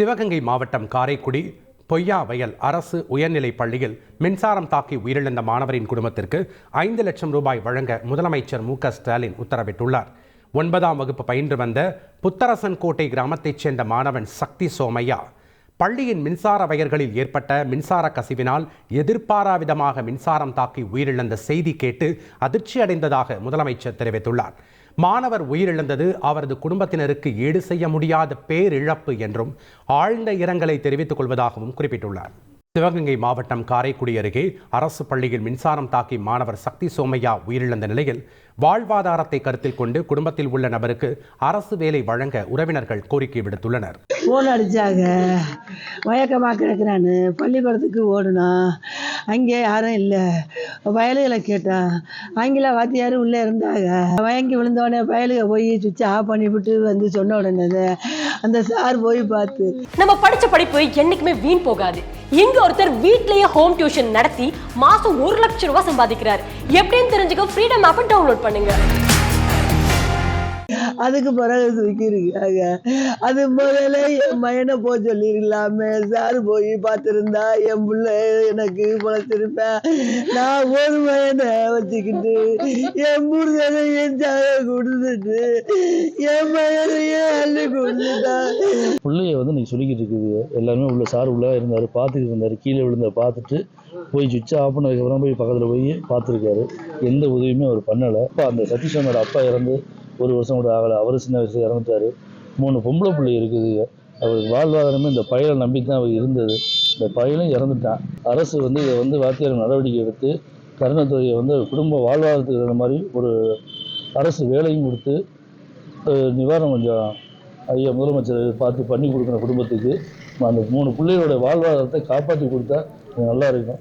சிவகங்கை மாவட்டம் காரைக்குடி பொய்யாவயல் அரசு உயர்நிலைப் பள்ளியில் மின்சாரம் தாக்கி உயிரிழந்த மாணவரின் குடும்பத்திற்கு ஐந்து லட்சம் ரூபாய் வழங்க முதலமைச்சர் மு ஸ்டாலின் உத்தரவிட்டுள்ளார். ஒன்பதாம் வகுப்பு பயின்று வந்த புத்தரசன் கோட்டை கிராமத்தைச் சேர்ந்த மாணவன் சக்தி சோமையா பள்ளியின் மின்சார வயர்களில் ஏற்பட்ட மின்சார கசிவினால் எதிர்பாராவிதமாக மின்சாரம் தாக்கி உயிரிழந்த செய்தி கேட்டு அதிர்ச்சி அடைந்ததாக முதலமைச்சர் தெரிவித்துள்ளார். மாணவர் உயிரிழந்தது அவரது குடும்பத்தினருக்கு ஈடு செய்ய முடியாத பேரிழப்பு என்றும் ஆழ்ந்த இரங்கலை தெரிவித்துக் கொள்வதாகவும் குறிப்பிட்டுள்ளார். சிவகங்கை மாவட்டம் காரைக்குடி அருகே அரசு பள்ளியில் மின்சாரம் தாக்கி மாணவர் சக்தி சோமையா உயிரிழந்த நிலையில் வாழ்வாதாரத்தை கருத்தில் கொண்டு குடும்பத்தில் உள்ள நபருக்கு அரசு வேலை வழங்க உறவினர்கள் கோரிக்கை விடுத்துள்ளனர். போன் அடிச்சாங்க. மயக்கமாக கிடக்கிறான்னு பள்ளிக்கூடத்துக்கு ஓடணும். அங்கே யாரும் இல்லை. வயலுகளை கேட்டான் ஆங்கில வாத்தியார் உள்ளே இருந்தாங்க. வயங்கி விழுந்தோடனே வயலுக போய் சுவிட்ச் ஆஃப் பண்ணிவிட்டு வந்து சொன்ன உடனே அந்த சார் போய் பார்த்து நம்ம படிச்ச படிப்பு என்னைக்குமே வீண் போகாது. இங்க ஒருத்தர் வீட்லயே ஹோம் டியூஷன் நடத்தி மாசம் ஒரு லட்சம் ரூபாய் சம்பாதிக்கிறார். எப்படின்னு தெரிஞ்சுக்க ஃப்ரீடம் ஆப்பை டவுன்லோட் பண்ணுங்க. அதுக்கு பிறகு தூக்கியிருக்காங்க அது முதல்ல என் மயனை போக சொல்லிருக்கலாமே சார் போய் பார்த்துருந்தா என் பிள்ளை எனக்கு பொழைச்சிருப்பேன் நான் ஒரு மயனை வச்சுக்கிட்டு என் புருஷனை என் சாக கொடுத்துட்டு என் மயனையே அள்ளி கொடுத்துட்டான் பிள்ளைய வந்து நீங்க சொல்லிக்கிட்டு இருக்குது. எல்லாருமே உள்ள சார் உள்ள இருந்தாரு பார்த்துக்கிட்டு இருந்தாரு. கீழே விழுந்த பார்த்துட்டு போய் சுவிட்ச் ஆஃப் பண்ணதுக்கப்புறம் போய் பக்கத்தில் போய் பார்த்துருக்காரு. எந்த உதவியுமே அவர் பண்ணலை. இப்போ அந்த சதீஷ் அப்பா இறந்து ஒரு வருஷம் கூட ஆகலை. அவர் சின்ன வயசு இறந்துட்டாரு. மூணு பொம்பளை பிள்ளை இருக்குது. அவருக்கு வாழ்வாதாரமே இந்த பயலை நம்பி தான் அவர் இருந்தது. இந்த பயலும் இறந்துட்டான். அரசு வந்து இதை வந்து வாத்தியார் நடவடிக்கை எடுத்து கருணத்துறையை வந்து குடும்ப வாழ்வாதாரத்துக்கு தகுந்த மாதிரி ஒரு அரசு வேலையும் கொடுத்து நிவாரணம் கொஞ்சம் ஐயா முதலமைச்சர் பார்த்து பண்ணி கொடுக்குற குடும்பத்துக்கு. அந்த மூணு பிள்ளைகளோட வாழ்வாதாரத்தை காப்பாற்றி கொடுத்தா நல்லா இருக்கும்.